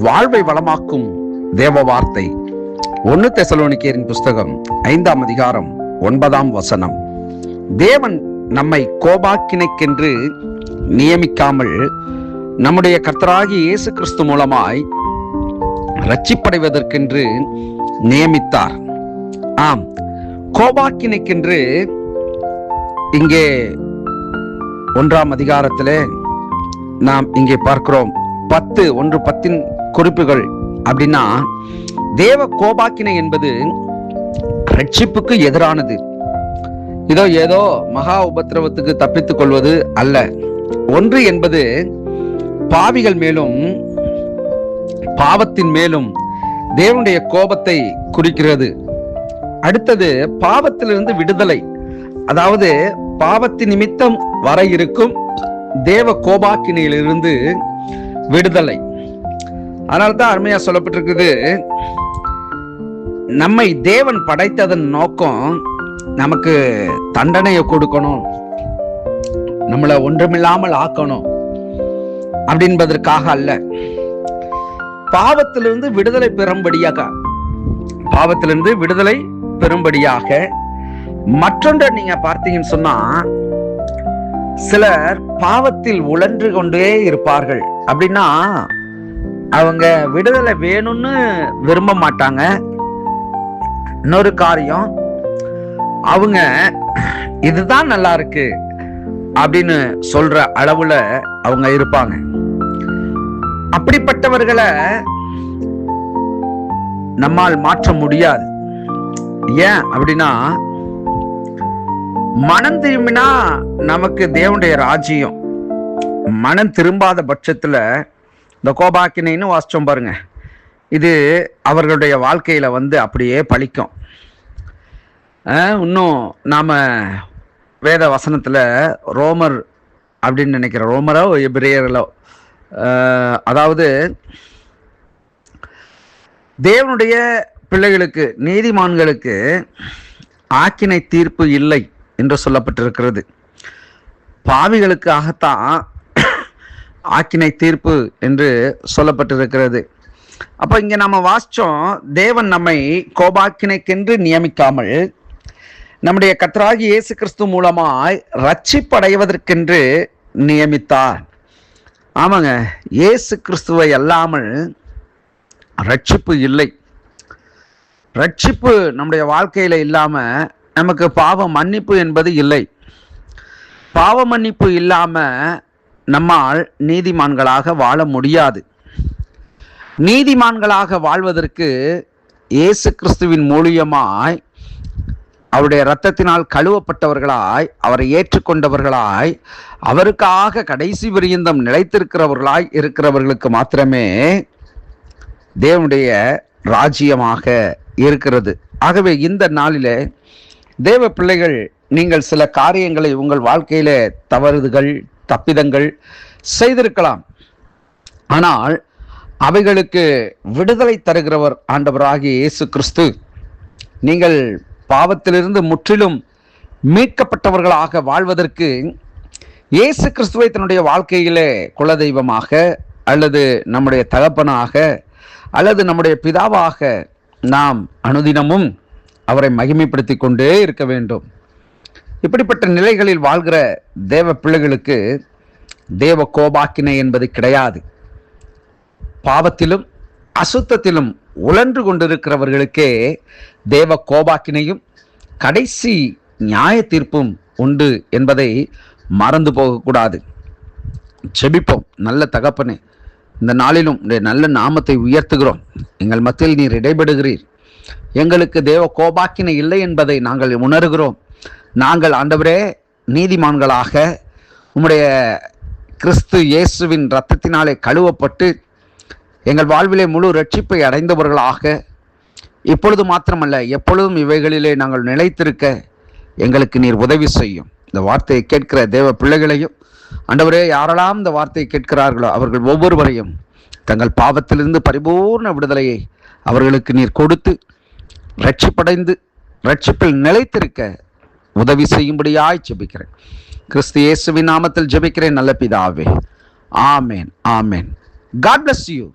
வாழ்வை வளமாக்கும் தேவ வார்த்தை ஒன்னு தெசலோனிக்கேரின் புஸ்தகம் ஐந்தாம் அதிகாரம் ஒன்பதாம் வசனம். தேவன் நம்மை கோபாக்கினைக்கென்று நியமிக்காமல் நம்முடைய கர்த்தராகி இயேசு கிறிஸ்து மூலமாய் ரட்சிப்படைவதற்கென்று நியமித்தார். ஆம் கோபாக்கினைக்கென்று இங்கே ஒன்றாம் அதிகாரத்திலே நாம் இங்கே பார்க்கிறோம். பத்து ஒன்று பத்தின் குறிப்புகள். அப்படின்னா தேவ கோபாக்கினை என்பது ரட்சிப்புக்கு எதிரானது. இதோ ஏதோ மகா உபத்திரவத்துக்கு தப்பித்துக் கொள்வது அல்ல. ஒன்று என்பது பாவிகள் மேலும் பாவத்தின் மேலும் தேவனுடைய கோபத்தை குறிக்கிறது. அடுத்தது பாவத்திலிருந்து விடுதலை. அதாவது பாவத்தின் நிமித்தம் வர இருக்கும் தேவ கோபாக்கினியிலிருந்து விடுதலை. அதனால தான் அருமையா சொல்லப்பட்டிருக்குது நம்மை தேவன் படைத்ததன் நோக்கம் நமக்கு தண்டனையை கொடுக்கணும் நம்மளை ஒன்றுமில்லாமல் ஆக்கணும் அப்படின்பதற்காக அல்ல. பாவத்திலிருந்து விடுதலை பெறும்படியாக பாவத்திலிருந்து விடுதலை பெறும்படியாக மற்றொன்றை நீங்க பார்த்தீங்கன்னு சொன்னா சிலர் பாவத்தில் உழன்று கொண்டே இருப்பார்கள். அப்படின்னா அவங்க விடுதலை வேணும்னு விரும்ப மாட்டாங்க. இன்னொரு காரியம் அவங்க இதுதான் நல்லா இருக்கு அப்படின்னு சொல்ற அளவுல அவங்க இருப்பாங்க. அப்படிப்பட்டவர்களை நம்மால் மாற்ற முடியாது. ஏன் அப்படின்னா மனம் திரும்பினா நமக்கு தேவனுடைய ராஜ்யம். மனம் திரும்பாத பட்சத்துல இந்த கோபாக்கினைன்னு வாசிச்சோம் பாருங்க. இது அவர்களுடைய வாழ்க்கையில வந்து அப்படியே பழிக்கும். இன்னும் நாம வேத வசனத்துல ரோமர் அப்படின்னு நினைக்கிற ரோமரோ எபிரேயர்களோ அதாவது தேவனுடைய பிள்ளைகளுக்கு நீதிமான்களுக்கு ஆக்கினை தீர்ப்பு இல்லை. என்று சொல்லப்பட்டிருக்கிறது. பாவிகளுக்காகத்தான் ஆக்கினை தீர்ப்பு என்று சொல்லப்பட்டிருக்கிறது. அப்ப இங்க நம்ம வாசிச்சோம் தேவன் நம்மை கோபாக்கினைக்கென்று நியமிக்காமல் நம்முடைய கத்தராகி இயேசு கிறிஸ்து மூலமாய் ரட்சிப்படைவதற்கென்று நியமித்தார். ஆமாங்க இயேசு கிறிஸ்துவை அல்லாமல் ரட்சிப்பு இல்லை. ரட்சிப்பு நம்முடைய வாழ்க்கையில இல்லாம நமக்கு பாவ மன்னிப்பு என்பது இல்லை. பாவ மன்னிப்பு இல்லாம நம்மால் நீதிமான்களாக வாழ முடியாது. நீதிமான்களாக வாழ்வதற்கு இயேசு கிறிஸ்துவின் மூலியமாய் அவருடைய இரத்தத்தினால் கழுவப்பட்டவர்களாய் அவரை ஏற்றுக்கொண்டவர்களாய் அவருக்காக கடைசி விரியந்தம் நிலைத்திருக்கிறவர்களாய் இருக்கிறவர்களுக்கு மாத்திரமே தேவனுடைய ராஜ்யமாக இருக்கிறது. ஆகவே இந்த நாளிலே தேவ பிள்ளைகள் நீங்கள் சில காரியங்களை உங்கள் வாழ்க்கையில தவறுதுகள் தப்பிதங்கள் செய்திருக்கலாம். ஆனால் அவைகளுக்கு விடுதலை தருகிறவர் ஆண்டவராகிய இயேசு கிறிஸ்து நீங்கள் பாவத்திலிருந்து முற்றிலும் மீட்கப்பட்டவர்களாக வாழ்வதற்கு இயேசு கிறிஸ்துவை தன்னுடைய வாழ்க்கையிலே குலதெய்வமாக அல்லது நம்முடைய தகப்பனாக அல்லது நம்முடைய பிதாவாக நாம் அனுதினமும் அவரை மகிமைப்படுத்தி கொண்டே இருக்க வேண்டும். இப்படிப்பட்ட நிலைகளில் வாழ்கிற தேவ பிள்ளைகளுக்கு தேவ கோபாக்கினை என்பது கிடையாது. பாவத்திலும் அசுத்தத்திலும் உழன்று கொண்டிருக்கிறவர்களுக்கே தேவ கோபாக்கினையும் கடைசி நியாய தீர்ப்பும் உண்டு என்பதை மறந்து போகக்கூடாது. செபிப்போம் நல்ல தகப்பனே இந்த நாளிலும் நல்ல நாமத்தை உயர்த்துகிறோம். எங்கள் மத்தியில் நீர் இடைபடுகிறீர் எங்களுக்கு தேவ கோபாக்கினை இல்லை என்பதை நாங்கள் உணர்கிறோம். நாங்கள் ஆண்டவரே நீதிமான்களாக உம்முடைய கிறிஸ்து இயேசுவின் இரத்தத்தினாலே கழுவப்பட்டு எங்கள் வாழ்விலே முழு ரட்சிப்பை அடைந்தவர்களாக இப்பொழுது மாத்திரமல்ல எப்பொழுதும் இவைகளிலே நாங்கள் நிலைத்திருக்க எங்களுக்கு நீர் உதவி செய்யும். இந்த வார்த்தையை கேட்கிற தேவ பிள்ளைகளையும் ஆண்டவரே யாரெல்லாம் இந்த வார்த்தையை கேட்கிறார்களோ அவர்கள் ஒவ்வொருவரையும் தங்கள் பாவத்திலிருந்து பரிபூர்ண விடுதலையை அவர்களுக்கு நீர் கொடுத்து ரட்சிப்படைந்து ரட்சிப்பில் நிலைத்திருக்க உதவி செய்யும்படியாய் ஜெபிக்கிறேன். கிறிஸ்து இயேசுவின் நாமத்தில் ஜெபிக்கிறேன் நல்ல பிதாவே. ஆமேன் ஆமேன். God bless you